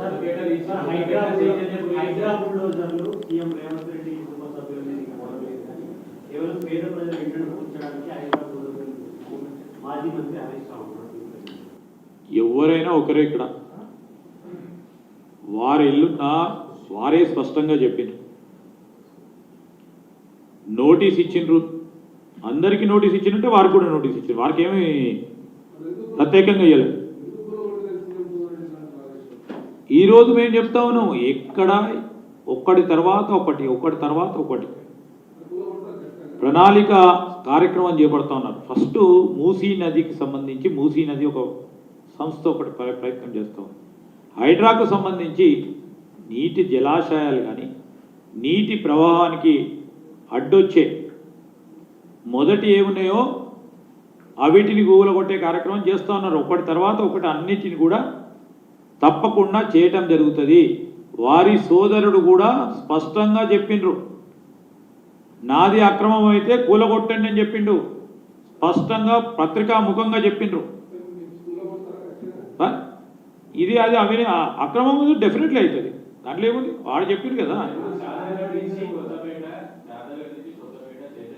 Sir, బుల్డోజర్లు CM Revanth Reddy కుటుంబ సభ్యుల మీదకి కానీ కేవలం పేద ప్రజల ఇంటిని మాజీ మంత్రి హరీష్ రావు ఎవరైనా ఒకరే ఇక్కడ. వారి ఇల్లున్న వారే స్పష్టంగా చెప్పిండ్రు నోటీస్ ఇచ్చిండ్రు. అందరికీ నోటీస్ ఇచ్చినట్టే వారికి కూడా నోటీస్ ఇచ్చిండ్రు. వారికి ఏమి ప్రత్యేకంగా ఇవ్వలేదు ఈ రోజు మేము చెప్తా ఉన్నాం ఎక్కడ ఒక్కటి తర్వాత ఒకటి ఒకటి తర్వాత ఒకటి. ప్రణాళిక కార్యక్రమం చేపడతా ఉన్నారు. ఫస్ట్ మూసీ నదికి సంబంధించి మూసీ నది ఒక సంస్థ ఒకటి ప్ర- ప్రయత్నం చేస్తూ ఉంది. హైడ్రాకు సంబంధించి నీటి జలాశయాలు కానీ నీటి ప్రవాహానికి అడ్డొచ్చే మొదటి ఏమున్నాయో అవిటిని కొట్టే కార్యక్రమం చేస్తూ ఉన్నారు. ఒకటి తర్వాత ఒకటి అన్నిటిని కూడా తప్పకుండా చేయటం జరుగుతుంది. వారి సోదరుడు కూడా స్పష్టంగా చెప్పిండ్రు. నాది అక్రమం అయితే కూలగొట్టండి అని చెప్పిండు స్పష్టంగా పత్రికా ముఖంగా చెప్పిండ్రు. ఇది అది అవి అక్రమం డెఫినెట్లీ అవుతుంది. దాంట్లో ఏముంది? వాడు చెప్పిండు కదా.